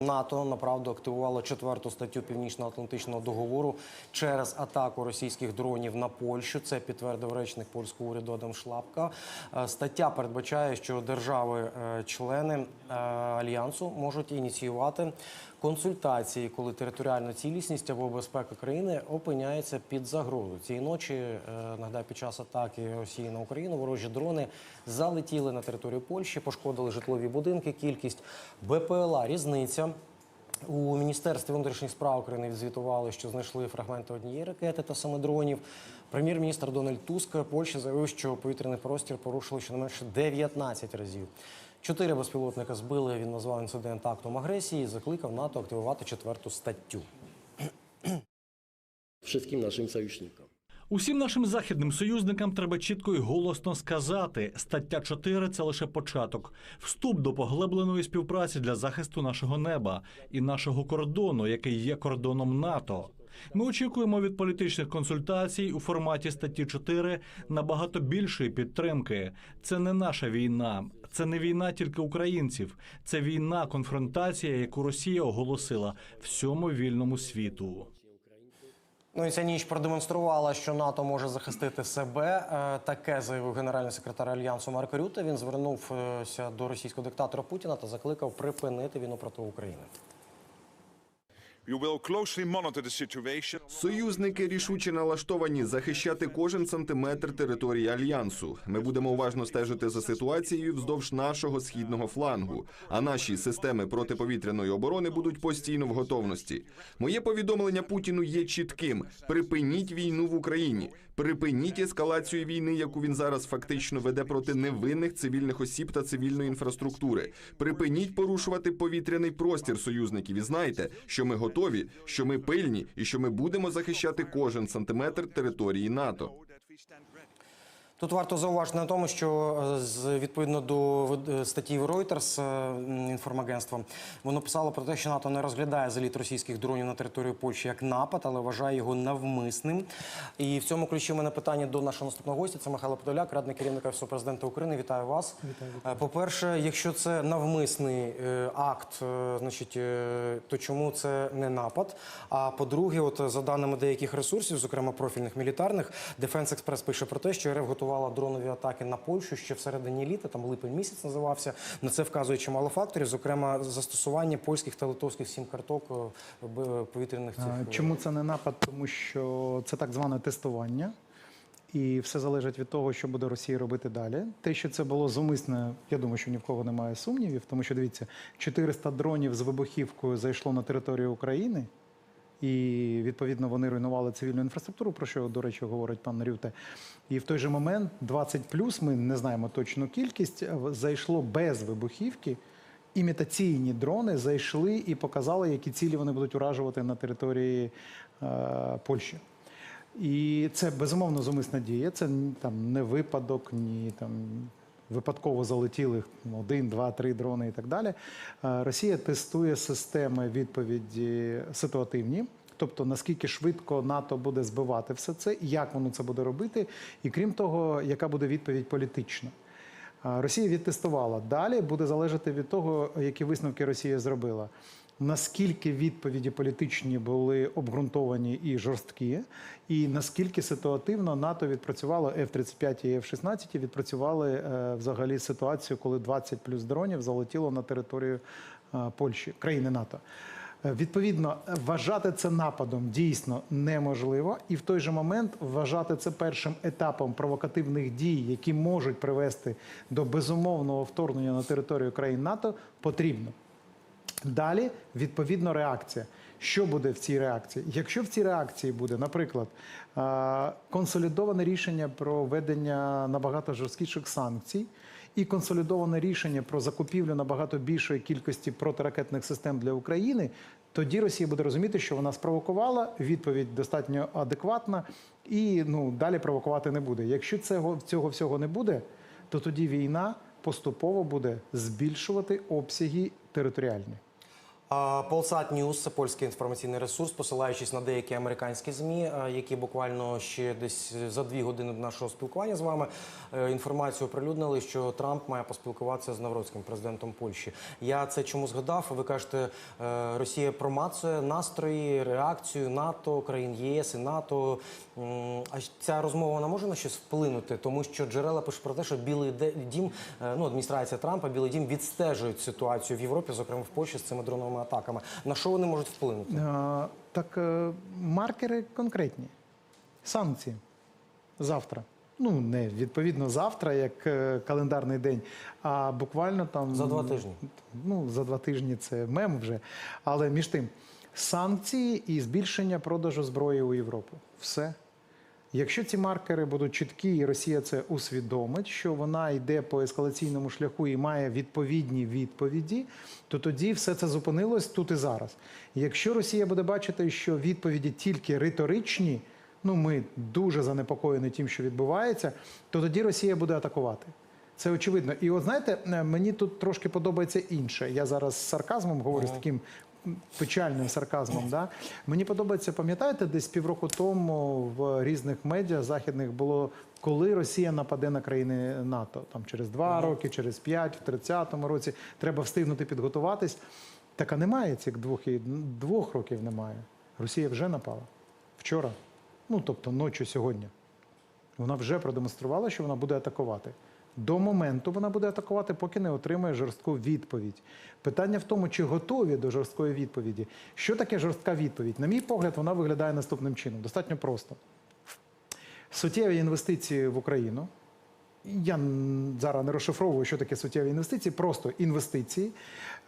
НАТО направду активувало четверту статтю Північно-Атлантичного договору через атаку російських дронів на Польщу. Це підтвердив речник польського уряду Адам Шлапка. Е, Стаття передбачає, що держави-члени е, альянсу можуть ініціювати консультації, коли територіальна цілісність або безпека країни опиняється під загрозою. Цієї ночі е, нагадаю, під час атаки Росії на Україну ворожі дрони залетіли на територію Польщі, пошкодили житлові будинки. Кількість БПЛА різниця. У міністерстві внутрішніх справ України відзвітували, що знайшли фрагменти однієї ракети та семи дронів. Прем'єр-міністр Дональд Туск Польщі заявив, що повітряний простір порушили щонайменше 19 разів. Чотири безпілотника збили. Він назвав інцидент актом агресії. і Закликав НАТО активувати четверту статтю. wszystkim naszym sojusznikom. Усім нашим західним союзникам треба чітко і голосно сказати: стаття 4 – це лише початок, вступ до поглибленої співпраці для захисту нашого неба і нашого кордону, який є кордоном НАТО. Ми очікуємо від політичних консультацій у форматі статті 4 набагато більшої підтримки. Це не наша війна, це не війна тільки українців, це війна, конфронтація, яку Росія оголосила всьому вільному світу. Ну і ця ніч продемонструвала, що НАТО може захистити себе. Е, Таке заявив генеральний секретар альянсу Марк Рюте. Він звернувся до російського диктатора Путіна та закликав припинити війну проти України. Союзники рішуче налаштовані захищати кожен сантиметр території альянсу. Ми будемо уважно стежити за ситуацією вздовж нашого східного флангу. А наші системи протиповітряної оборони будуть постійно в готовності. Моє повідомлення Путіну є чітким: припиніть війну в Україні, припиніть ескалацію війни, яку він зараз фактично веде проти невинних цивільних осіб та цивільної інфраструктури. Припиніть порушувати повітряний простір союзників. І знайте, що ми готові, що ми пильні і що ми будемо захищати кожен сантиметр території НАТО. Тут варто зауважити на тому, що е, відповідно до е, статті Reuters, е, м, інформагентства, воно писало про те, що НАТО не розглядає заліт російських дронів на територію Польщі як напад, але вважає його навмисним. І в цьому ключі в мене питання до нашого наступного гостя. Це Михайло Подоляк, радник керівника Офісу президента України. Вітаю вас. Вітаю. По-перше, якщо це навмисний акт, значить, то чому це не напад? А по-друге, от за даними деяких ресурсів, зокрема профільних мілітарних, Defense Express пише про те, що РФ готувала дронові атаки на Польщу ще в середині літа, там липень місяць називався. На це вказує чимало факторів, зокрема застосування польських та литовських сім-карток е, повітряних цих. Е, Чому це не напад? Тому що це так зване тестування, і все залежить від того, що буде Росія робити далі. Те, що це було зумисне, я думаю, що ні в кого немає сумнівів, тому що дивіться, 400 дронів з вибухівкою зайшло на територію України. І відповідно вони руйнували цивільну інфраструктуру, про що, до речі, говорить пан Рюте. І в той же момент 20 плюс, ми не знаємо точну кількість, зайшло без вибухівки. Імітаційні дрони зайшли і показали, які цілі вони будуть уражувати на території е, Польщі. І це безумовно зумисна дія. Це там не випадок, ні там випадково залетіли ну, один, два, три дрони і так далі. Е, Росія тестує системи відповіді ситуативні. Тобто наскільки швидко НАТО буде збивати все це, як воно це буде робити, і крім того, яка буде відповідь політична. Росія відтестувала. Далі буде залежати від того, які висновки Росія зробила. Наскільки відповіді політичні були обґрунтовані і жорсткі, і наскільки ситуативно НАТО відпрацювало F-35 і F-16 відпрацювали е, взагалі ситуацію, коли 20 плюс дронів залетіло на територію е, Польщі, країни НАТО. Е, Відповідно, вважати це нападом дійсно неможливо, і в той же момент вважати це першим етапом провокативних дій, які можуть привести до безумовного вторгнення на територію країн НАТО, потрібно. Далі, відповідно, реакція. Що буде в цій реакції? Якщо в цій реакції буде, наприклад, е, консолідоване рішення про введення набагато жорсткіших санкцій і консолідоване рішення про закупівлю набагато більшої кількості протиракетних систем для України, тоді Росія буде розуміти, що вона спровокувала, відповідь достатньо адекватна, і ну далі провокувати не буде. Якщо цього, цього всього не буде, то тоді війна поступово буде збільшувати обсяги територіальні. News – це польський інформаційний ресурс, посилаючись на деякі американські змі, які буквально ще десь за дві години до нашого спілкування з вами е, інформацію оприлюднили, що Трамп має поспілкуватися з Навроцьким, президентом Польщі. Я це чому згадав? Ви кажете, е, Росія промацує настрої, реакцію НАТО, країн ЄС і НАТО. А ця розмова вона може на щось вплинути, тому що джерела пишуть про те, що Білий дім, е, ну адміністрація Трампа, Білий дім відстежують ситуацію в Європі, зокрема в Польщі з цими дроновими атаками. На що вони можуть вплинути? Е, Так е, маркери конкретні. Санкції. Завтра. Ну, не відповідно завтра, як е, календарний день, а буквально там. За два тижні. Ну, за два тижні це мем вже. Але між тим, санкції і збільшення продажу зброї у Європу. Все. Якщо ці маркери будуть чіткі, і Росія це усвідомить, що вона йде по ескалаційному шляху і має відповідні відповіді, то тоді все це зупинилось тут і зараз. Якщо Росія буде бачити, що відповіді тільки риторичні, ну ми дуже занепокоєні тим, що відбувається, то тоді Росія буде атакувати. Це очевидно. І от знаєте, е, мені тут трошки подобається інше. Я зараз з сарказмом говорю з таким печальним сарказмом. Да? Мені подобається, пам'ятаєте, десь півроку тому в різних медіа західних було, коли Росія нападе на країни НАТО, там через два роки, через п'ять, в 30-му році треба встигнути підготуватись. Так а немає цих двох і двох років немає. Росія вже напала вчора. Ну тобто ночі сьогодні. Вона вже продемонструвала, що вона буде атакувати. До моменту вона буде атакувати, поки не отримає жорстку відповідь. Питання в тому, чи готові до жорсткої відповіді. Що таке жорстка відповідь? На мій погляд, вона виглядає наступним чином. Достатньо просто. Суттєві інвестиції в Україну. Я зараз не розшифровую, що таке суттєві інвестиції, просто інвестиції,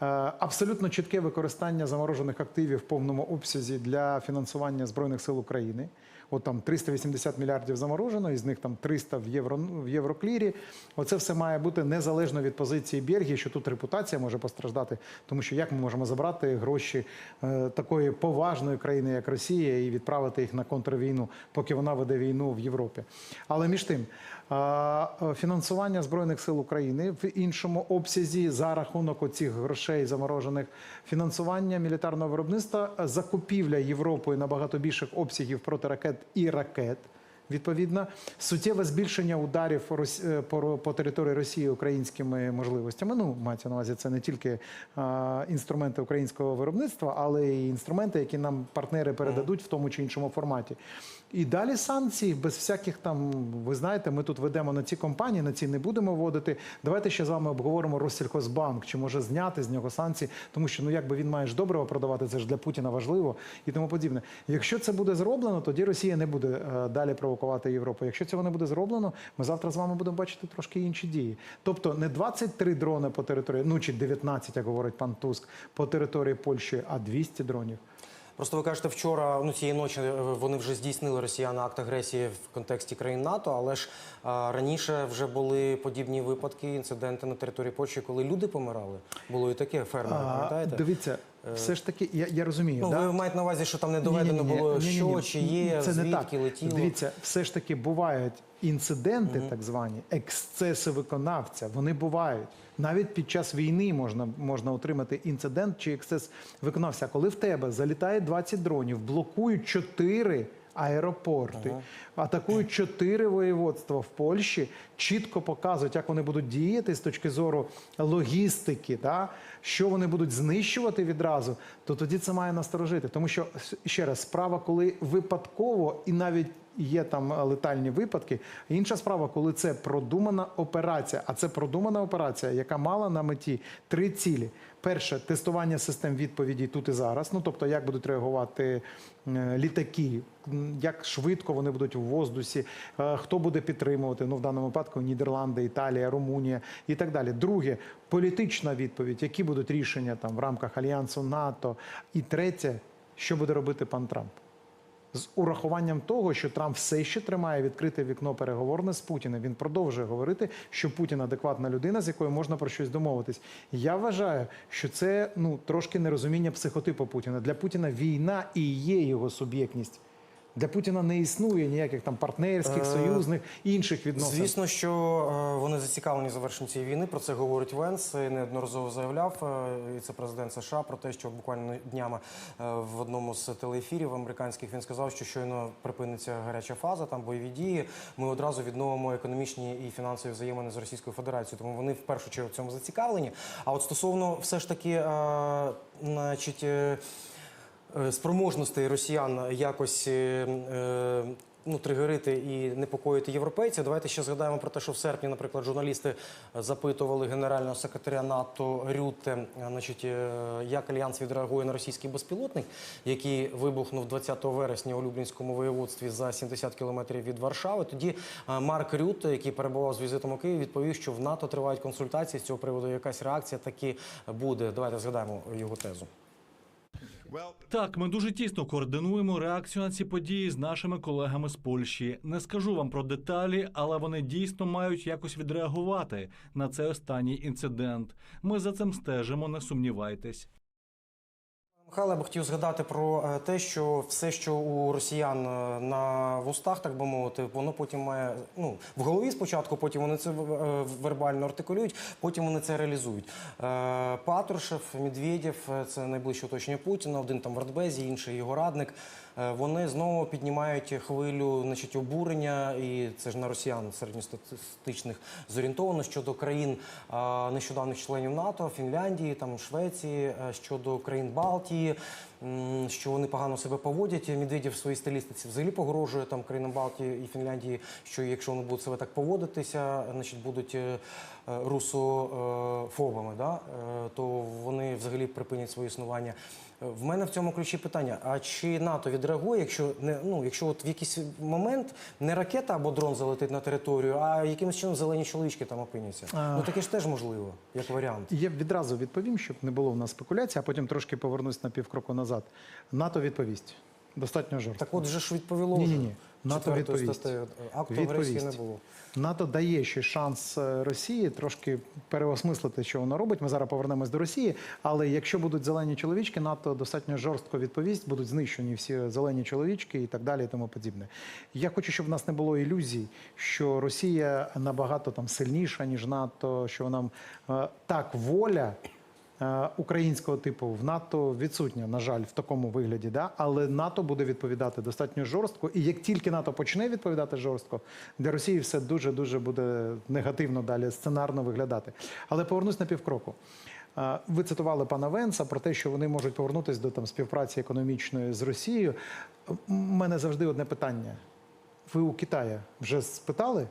Е, абсолютно чітке використання заморожених активів в повному обсязі для фінансування збройних сил України. От там 380 мільярдів заморожено, із них там 300 в євро в євроклірі. Оце все має бути незалежно від позиції Бельгії, що тут репутація може постраждати, тому що як ми можемо забрати гроші е, такої поважної країни, як Росія, і відправити їх на контрвійну, поки вона веде війну в Європі. Але між тим, е, фінансування збройних сил України в іншому обсязі за рахунок оцих грошей заморожених, фінансування мілітарного виробництва, закупівля Європою набагато більших обсягів протиракет і ракет. Відповідно, суттєве збільшення ударів е, по, території Росії українськими можливостями. Ну, мається на увазі, це не тільки інструменти українського виробництва, але й інструменти, які нам партнери передадуть в тому чи іншому форматі. І далі санкції без всяких там, ви знаєте, ми тут ведемо на ці компанії, на ці не будемо вводити. Давайте ще з вами обговоримо Россельхозбанк, чи може зняти з нього санкції, тому що ну якби він має ж доброго продавати, це ж для Путіна важливо і тому подібне. Якщо це буде зроблено, тоді Росія не буде е, далі провокувати Європу. Якщо цього не буде зроблено, ми завтра з вами будемо бачити трошки інші дії. Тобто не 23 дрони по території, ну чи 19, як говорить пан Туск, по території Польщі, а 200 дронів. Просто ви кажете, вчора, ну цієї ночі е, вони вже здійснили росіяни акт агресії в контексті країн НАТО, але ж а, раніше вже були подібні випадки, інциденти на території Польщі, коли люди помирали. Було і таке фермери, пам'ятаєте? дивіться, все ж таки, я, я розумію. Ну, да? ви маєте на увазі, що там не доведено Ні-ні-ні, було, ні-ні-ні. що чи є, Це не так. летіло. Дивіться, все ж таки бувають інциденти, так звані, ексцеси виконавця. Вони бувають. Навіть під час війни можна, можна отримати інцидент чи ексцес виконався. Коли в тебе залітає 20 дронів, блокують 4 аеропорти, атакують 4 воєводства в Польщі, чітко показують, як вони будуть діяти з точки зору логістики, да? що вони будуть знищувати відразу, то тоді це має насторожити. Тому що ще раз справа, коли випадково і навіть є там летальні випадки. Інша справа, коли це продумана операція. А це продумана операція, яка мала на меті три цілі: перше тестування систем відповіді тут і зараз. Ну тобто, як будуть реагувати літаки, як швидко вони будуть в воздусі, е, хто буде підтримувати. Ну в даному випадку Нідерланди, Італія, Румунія і так далі. Друге політична відповідь, які будуть рішення там в рамках альянсу НАТО. І третє, що буде робити пан Трамп з урахуванням того, що Трамп все ще тримає відкрите вікно переговорне з Путіним. Він продовжує говорити, що Путін адекватна людина, з якою можна про щось домовитись. Я вважаю, що це ну трошки нерозуміння психотипу Путіна. Для Путіна війна і є його суб'єктність. Для Путіна не існує ніяких там партнерських, союзних, інших відносин. Звісно, що е, вони зацікавлені завершенням цієї війни. Про це говорить Венс. і Неодноразово заявляв е, віце-президент США про те, що буквально днями е, в одному з телеефірів американських він сказав, що щойно припиниться гаряча фаза, там бойові дії. Ми одразу відновимо економічні і фінансові взаємини з Російською Федерацією. Тому вони в першу чергу в цьому зацікавлені. А от стосовно все ж таки, е, значить. Е, спроможностей росіян якось е, е, ну, тригерити і непокоїти європейців. Давайте ще згадаємо про те, що в серпні, наприклад, журналісти запитували генерального секретаря НАТО Рюте, значить, як альянс відреагує на російський безпілотник, який вибухнув 20 вересня у Люблінському воєводстві за 70 кілометрів від Варшави. Тоді Марк Рюте, який перебував з візитом у Києві, відповів, що в НАТО тривають консультації з цього приводу. Якась реакція таки буде. Давайте згадаємо його тезу. Так, ми дуже тісно координуємо реакцію на ці події з нашими колегами з Польщі. Не скажу вам про деталі, але вони дійсно мають якось відреагувати на цей останній інцидент. Ми за цим стежимо, не сумнівайтесь. Михайло, я б хотів згадати про е, те, що все, що у росіян е, на вустах, так би мовити, воно потім має ну в голові спочатку, потім вони це е, вербально артикулюють, потім вони це реалізують. Патрушев, Медведєв, це найближче оточення Путіна, один там в Радбезі, інший його радник. Е, Вони знову піднімають хвилю, значить, обурення, і це ж на росіян середньостатистичних зорієнтовано щодо країн нещодавних членів НАТО, Фінляндії, там Швеції, е, щодо країн Балтії, що вони погано себе поводять. Медведєв в своїй стилістиці взагалі погрожує там країнам Балтії і Фінляндії, що якщо вони будуть себе так поводитися, значить будуть е, русофобами, да? то вони взагалі припинять своє існування. В мене в цьому ключі питання: а чи НАТО відреагує, якщо не ну, якщо от в якийсь момент не ракета або дрон залетить на територію, а якимось чином зелені чоловічки там опиняться? А. Ну таке ж теж можливо, як варіант. Я відразу відповім, щоб не було в нас спекуляцій, а потім трошки повернусь на півкроку назад. НАТО відповість. Достатньо жорстко. Так от же ж відповіло. Ні-ні-ні. НАТО відповість. агресії не було. НАТО дає ще шанс е, Росії трошки переосмислити, що вона робить. Ми зараз повернемось до Росії. Але якщо будуть зелені чоловічки, НАТО достатньо жорстко відповість, будуть знищені всі зелені чоловічки і так далі, і тому подібне. Я хочу, щоб в нас не було ілюзій, що Росія набагато там сильніша ніж НАТО, що вона е, так воля. Е, Українського типу в НАТО відсутня, на жаль, в такому вигляді, да? але НАТО буде відповідати достатньо жорстко. І як тільки НАТО почне відповідати жорстко, для Росії все дуже дуже буде негативно далі сценарно виглядати. Але повернусь на півкроку. Е, Ви цитували пана Венса про те, що вони можуть повернутися до там співпраці економічної з Росією. У мене завжди одне питання: ви у Китаї вже спитали?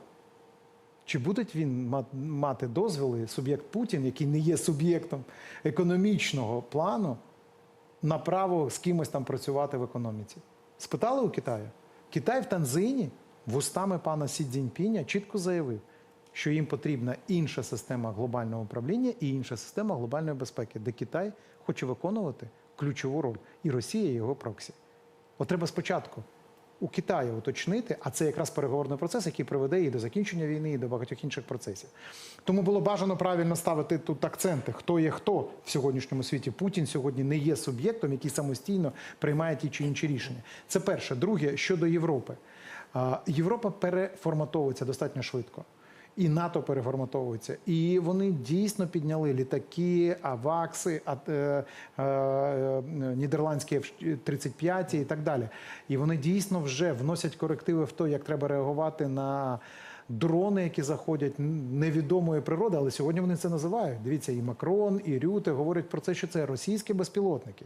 Чи буде він мати дозволи суб'єкт Путін, який не є суб'єктом економічного плану, на право з кимось там працювати в економіці? Спитали у Китаю? Китай в Танзині вустами пана Сі Цзіньпіня чітко заявив, що їм потрібна інша система глобального управління і інша система глобальної безпеки, де Китай хоче виконувати ключову роль, і Росія його проксі. От треба спочатку у Китаї уточнити, а це якраз переговорний процес, який приведе і до закінчення війни, і до багатьох інших процесів. Тому було бажано правильно ставити тут акценти, хто є хто в сьогоднішньому світі. Путін сьогодні не є суб'єктом, який самостійно приймає ті чи інші рішення. Це перше. Друге, щодо Європи. Європа переформатовується достатньо швидко. І НАТО переформатовується. І вони дійсно підняли літаки, авакси, а, е, е, е, нідерландські F-35 і так далі. І вони дійсно вже вносять корективи в те, як треба реагувати на дрони, які заходять невідомої природи, але сьогодні вони це називають. Дивіться, і Макрон, і Рюте говорять про це, що це російські безпілотники.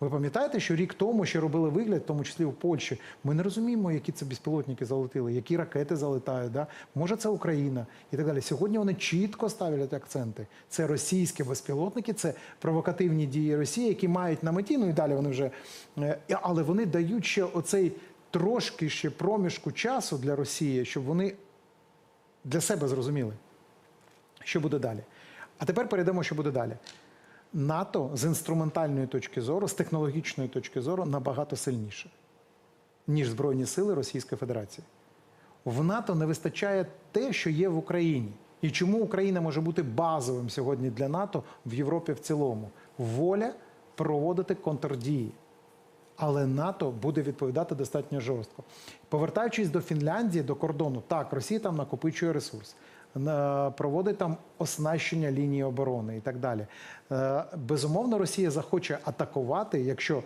Ви пам'ятаєте, що рік тому ще робили вигляд, в тому числі в Польщі. Ми не розуміємо, які це безпілотники залетіли, які ракети залетають. Да? Може, це Україна і так далі. Сьогодні вони чітко ставлять акценти. Це російські безпілотники, це провокативні дії Росії, які мають на меті. Ну і далі вони вже е, але вони дають ще оцей трошки ще проміжку часу для Росії, щоб вони для себе зрозуміли, що буде далі. А тепер перейдемо, що буде далі. НАТО з інструментальної точки зору, з технологічної точки зору набагато сильніше, ніж Збройні сили Російської Федерації. В НАТО не вистачає те, що є в Україні. І чому Україна може бути базовим сьогодні для НАТО в Європі в цілому? Воля проводити контрдії. але НАТО буде відповідати достатньо жорстко. Повертаючись до Фінляндії, до кордону, так, Росія там накопичує ресурс. Проводить там оснащення лінії оборони і так далі. Е, Безумовно, Росія захоче атакувати, якщо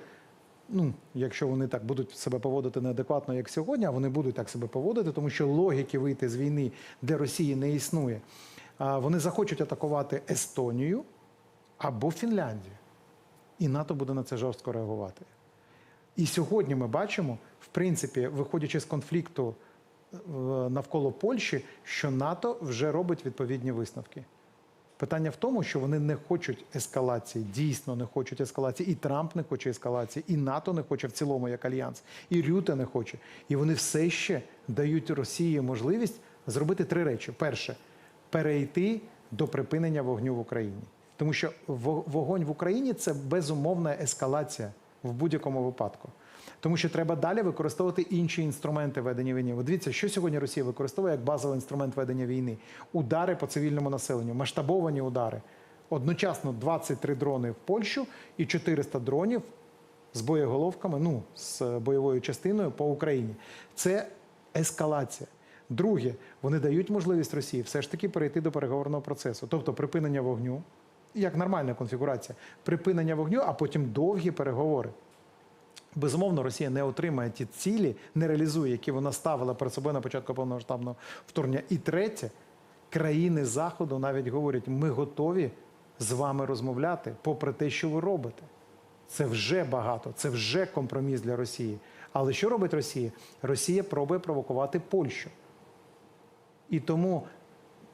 ну, якщо вони так будуть себе поводити неадекватно, як сьогодні, а вони будуть так себе поводити, тому що логіки вийти з війни для Росії не існує. Вони захочуть атакувати Естонію або Фінляндію. І НАТО буде на це жорстко реагувати. І сьогодні ми бачимо, в принципі, виходячи з конфлікту навколо Польщі, що НАТО вже робить відповідні висновки. Питання в тому, що вони не хочуть ескалації, дійсно не хочуть ескалації. І Трамп не хоче ескалації, і НАТО не хоче в цілому як альянс, і Рюте не хоче. І вони все ще дають Росії можливість зробити три речі: перше перейти до припинення вогню в Україні, тому що вогонь в Україні це безумовна ескалація в будь-якому випадку. Тому що треба далі використовувати інші інструменти ведення війни. Ви дивіться, що сьогодні Росія використовує як базовий інструмент ведення війни: удари по цивільному населенню, масштабовані удари. Одночасно 23 дрони в Польщу і 400 дронів з боєголовками, ну з бойовою частиною по Україні. Це ескалація. Друге, вони дають можливість Росії все ж таки перейти до переговорного процесу, тобто припинення вогню, як нормальна конфігурація, припинення вогню, а потім довгі переговори. Безумовно, Росія не отримає ті цілі, не реалізує, які вона ставила перед собою на початку повномасштабного вторгнення. І третє, країни Заходу навіть говорять, ми готові з вами розмовляти, попри те, що ви робите. Це вже багато, це вже компроміс для Росії. Але що робить Росія? Росія пробує провокувати Польщу. І тому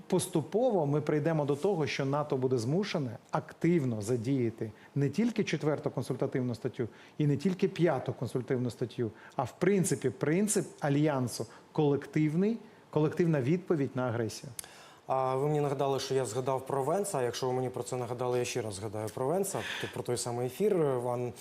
поступово ми прийдемо до того, що НАТО буде змушене активно задіяти не тільки четверту консультативну статтю і не тільки п'яту консультативну статтю, а в принципі принцип альянсу колективний, колективна відповідь на агресію. А ви мені нагадали, що я згадав про Венса. Якщо ви мені про це нагадали, я ще раз згадаю про Венса, то про той самий ефір е,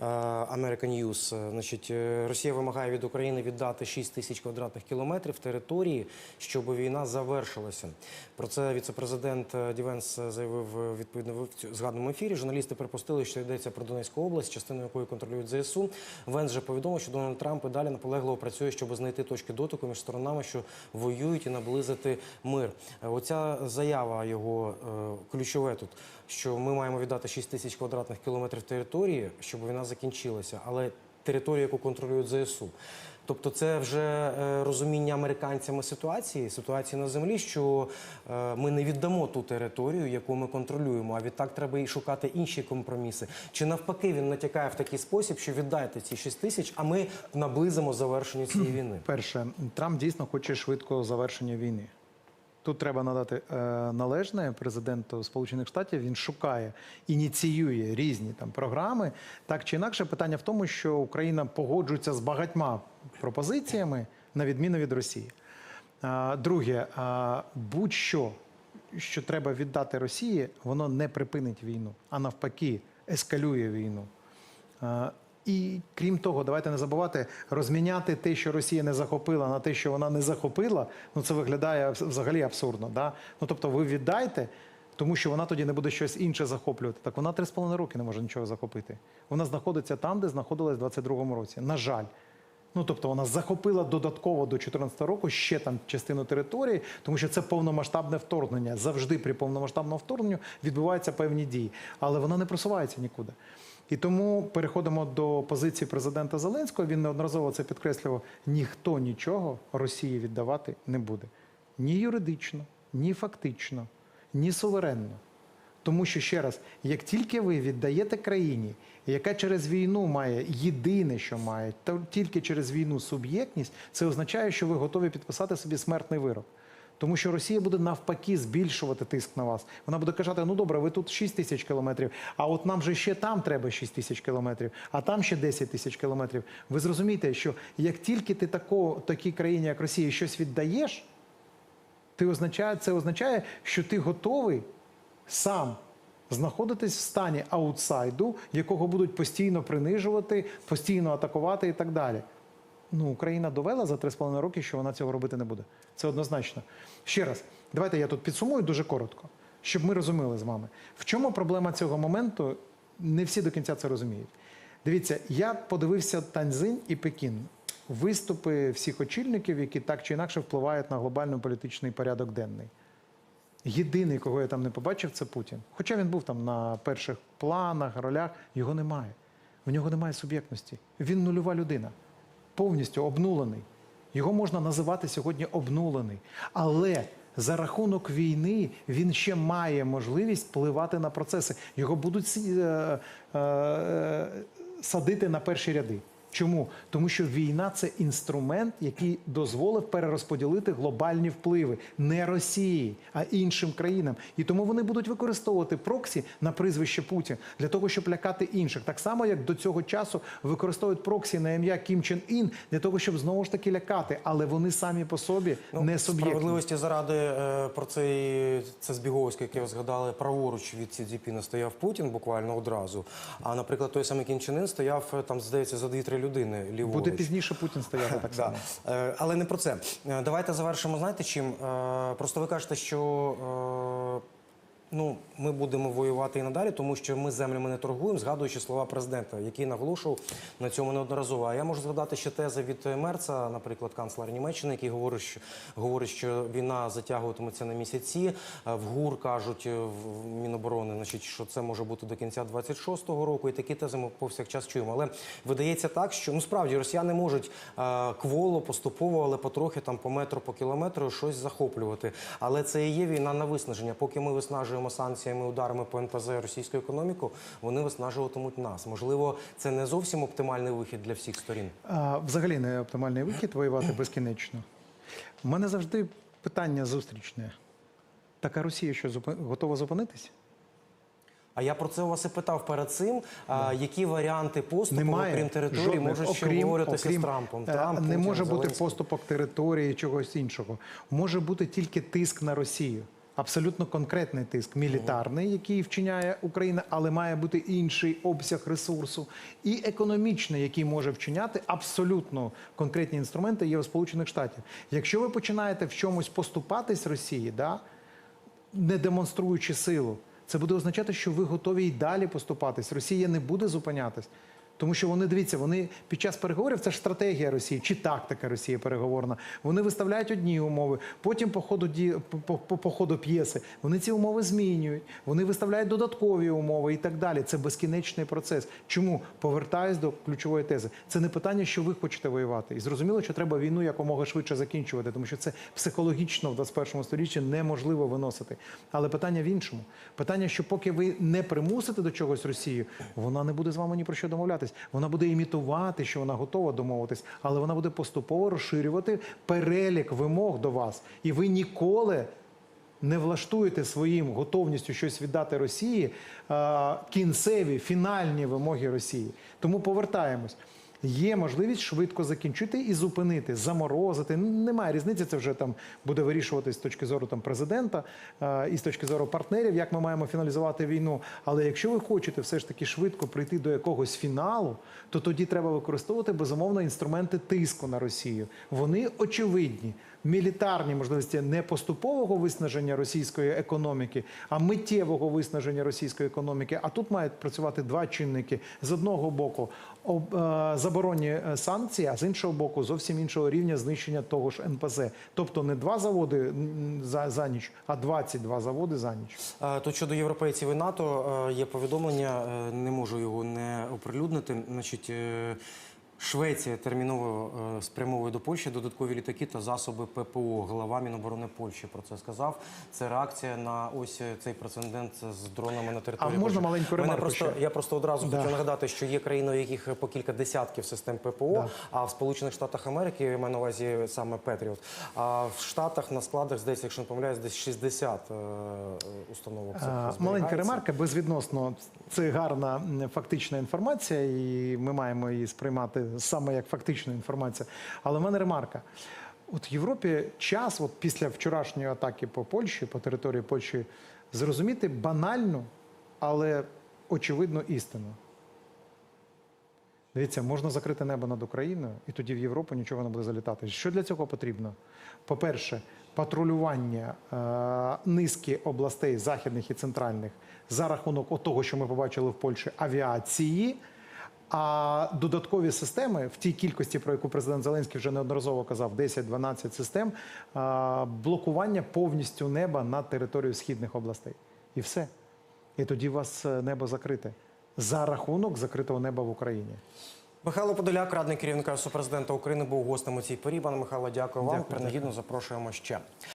American News. Е, Значить, е, Росія вимагає від України віддати 6 тисяч квадратних кілометрів території, щоб війна завершилася. Про це віцепрезидент е, Дівенс заявив е, відповідно в згаданому ефірі. Журналісти припустили, що йдеться про Донецьку область, частину якої контролюють ЗСУ. Венс же повідомив, що Дональд Трамп і далі наполегливо працює, щоб знайти точки дотику між сторонами, що воюють, і наблизити мир. Е, Оця заява його е, ключове тут, що ми маємо віддати 6 тисяч квадратних кілометрів території, щоб війна закінчилася, але територію, яку контролюють ЗСУ. Тобто, це вже е, розуміння американцями ситуації, ситуації на землі, що е, ми не віддамо ту територію, яку ми контролюємо. А відтак треба і шукати інші компроміси. Чи навпаки він натякає в такий спосіб, що віддайте ці 6 тисяч, а ми наблизимо завершення цієї війни. Перше, Трамп дійсно хоче швидкого завершення війни. Тут треба надати е, належне президенту Сполучених Штатів. Він шукає, ініціює різні там програми. Так чи інакше, питання в тому, що Україна погоджується з багатьма пропозиціями на відміну від Росії. А, Друге, а, будь-що, що треба віддати Росії, воно не припинить війну, а навпаки, ескалює війну. І крім того, давайте не забувати розміняти те, що Росія не захопила, на те, що вона не захопила. Ну це виглядає взагалі абсурдно. Да? Ну тобто, ви віддайте, тому що вона тоді не буде щось інше захоплювати. Так вона 3,5 роки не може нічого захопити. Вона знаходиться там, де знаходилась в 22-му році. На жаль. Ну, тобто вона захопила додатково до 2014 року ще там частину території, тому що це повномасштабне вторгнення. Завжди при повномасштабному вторгненню відбуваються певні дії, але вона не просувається нікуди. І тому переходимо до позиції президента Зеленського. Він неодноразово це підкреслював: ніхто нічого Росії віддавати не буде ні юридично, ні фактично, ні суверенно. Тому що ще раз, як тільки ви віддаєте країні, яка через війну має єдине, що має, то тільки через війну суб'єктність, це означає, що ви готові підписати собі смертний вирок. Тому що Росія буде навпаки збільшувати тиск на вас. Вона буде казати: ну добре, ви тут 6 тисяч кілометрів, а от нам же ще там треба 6 тисяч кілометрів, а там ще 10 тисяч кілометрів. Ви зрозумієте, що як тільки ти тако, такій країні, як Росія, щось віддаєш, ти означає, це означає, що ти готовий сам знаходитись в стані аутсайду, якого будуть постійно принижувати, постійно атакувати і так далі. Ну, Україна довела за 3,5 роки, що вона цього робити не буде. Це однозначно. Ще раз, давайте я тут підсумую дуже коротко, щоб ми розуміли з вами. В чому проблема цього моменту? Не всі до кінця це розуміють. Дивіться, я подивився Таньзинь і Пекін. Виступи всіх очільників, які так чи інакше впливають на глобальний політичний порядок денний. Єдиний, кого я там не побачив, це Путін. Хоча він був там на перших планах, ролях, його немає. У нього немає суб'єктності. Він нульова людина, повністю обнулений. Його можна називати сьогодні обнулений. Але за рахунок війни він ще має можливість впливати на процеси. Його будуть е, е, садити на перші ряди. Чому? Тому що війна це інструмент, який дозволив перерозподілити глобальні впливи не Росії, а іншим країнам. І тому вони будуть використовувати проксі на прізвище Путін для того, щоб лякати інших. Так само, як до цього часу використовують проксі на ім'я Кім Чен Ін для того, щоб знову ж таки лякати, але вони самі по собі не суб'єктні. Справедливості заради е, про цей це збіговисько, яке ви згадали, праворуч від Сі Цзіпіна стояв Путін буквально одразу. А наприклад, той самий Кім Чен Ін стояв е, там, здається, за дві-три людини ліворуч. Буде пізніше Путін стояти так само. Е, Але не про це. Е, Давайте завершимо. Знаєте чим? Е, Просто ви кажете, що. Е, Ну, ми будемо воювати і надалі, тому що ми землями не торгуємо, згадуючи слова президента, який наголошував на цьому неодноразово. А я можу згадати ще тези від Мерца, наприклад, канцлера Німеччини, який говорить, що говорить, що війна затягуватиметься на місяці. Е, В ГУР кажуть е, в Міноборони, значить, що це може бути до кінця 26-го року. І такі тези ми повсякчас чуємо. Але видається так, що ну справді росіяни можуть е, кволо поступово, але потрохи там по метру, по кілометру щось захоплювати. Але це і є війна на виснаження. Поки ми виснажуємо санкціями, ударами по НПЗ російську економіку, вони виснажуватимуть нас. Можливо, це не зовсім оптимальний вихід для всіх сторін. А, взагалі не оптимальний вихід воювати безкінечно. У мене завжди питання зустрічне. Така Росія що готова зупинитись? А я про це у вас і питав перед цим. А, які варіанти поступу, Немає окрім території, жодних, можуть ще з Трампом? е, Трамп, не Путін, може бути Зеленський. поступок території чогось іншого. Може бути тільки тиск на Росію. Абсолютно конкретний тиск, мілітарний, який вчиняє Україна, але має бути інший обсяг ресурсу, і економічний, який може вчиняти абсолютно конкретні інструменти є у Сполучених Штатів. Якщо ви починаєте в чомусь поступатись Росії, да, не демонструючи силу, це буде означати, що ви готові й далі поступатись. Росія не буде зупинятись. Тому що вони дивіться, вони під час переговорів це ж стратегія Росії чи тактика Росії переговорна. Вони виставляють одні умови, потім по ходу ді по, по, по ходу п'єси вони ці умови змінюють. Вони виставляють додаткові умови і так далі. Це безкінечний процес. Чому повертаюсь до ключової тези? Це не питання, що ви хочете воювати, і зрозуміло, що треба війну якомога швидше закінчувати, тому що це психологічно в 21 сторіччі неможливо виносити. Але питання в іншому. Питання, що поки ви не примусите до чогось Росію, вона не буде з вами ні про що домовлятись. Вона буде імітувати, що вона готова домовитись, але вона буде поступово розширювати перелік вимог до вас. І ви ніколи не влаштуєте своїм готовністю щось віддати Росії кінцеві фінальні вимоги Росії. Тому повертаємось. Є можливість швидко закінчити і зупинити, заморозити. Немає різниці. Це вже там буде вирішуватись з точки зору там президента е, і з точки зору партнерів, як ми маємо фіналізувати війну. Але якщо ви хочете все ж таки швидко прийти до якогось фіналу, то тоді треба використовувати безумовно інструменти тиску на Росію. Вони очевидні. Мілітарні можливості не поступового виснаження російської економіки, а миттєвого виснаження російської економіки. А тут мають працювати два чинники: з одного боку е, заборонні е, санкції, а з іншого боку, зовсім іншого рівня знищення того ж НПЗ. Тобто не два заводи за, за ніч, а 22 заводи за ніч. Е, Тут щодо європейців і НАТО є повідомлення, не можу його не оприлюднити. Значить, Швеція терміново е, спрямовує до Польщі додаткові літаки та засоби ППО. Глава Міноборони Польщі про це сказав. Це реакція на ось е, цей прецедент з дронами на території. А можна маленьку ремарку просто я просто одразу Да. хочу нагадати, що є країни, у яких по кілька десятків систем ППО, Да. а в Сполучених Штатах Америки я маю на увазі саме Петріот. А в Штатах на складах здається, якщо не помиляюсь, десь 60 е, установок. А, Маленька ремарка, безвідносно це гарна фактична інформація, і ми маємо її сприймати саме як фактичну інформацію. Але в мене ремарка. От в Європі час, от після вчорашньої атаки по Польщі, по території Польщі, зрозуміти банальну, але очевидну істину. Дивіться, можна закрити небо над Україною, і тоді в Європу нічого не буде залітати. Що для цього потрібно? По-перше, патрулювання е, низки областей західних і центральних за рахунок того, що ми побачили в Польщі, авіації. А додаткові системи в тій кількості, про яку президент Зеленський вже неодноразово казав, 10-12 систем, блокування повністю неба над територією східних областей. І все. І тоді у вас е, небо закрите за рахунок закритого неба в Україні. Михайло Подоляк, радник керівника Офісу президента України, був гостем у цій порі. Пане Михайло, дякую вам. Принагідно запрошуємо ще.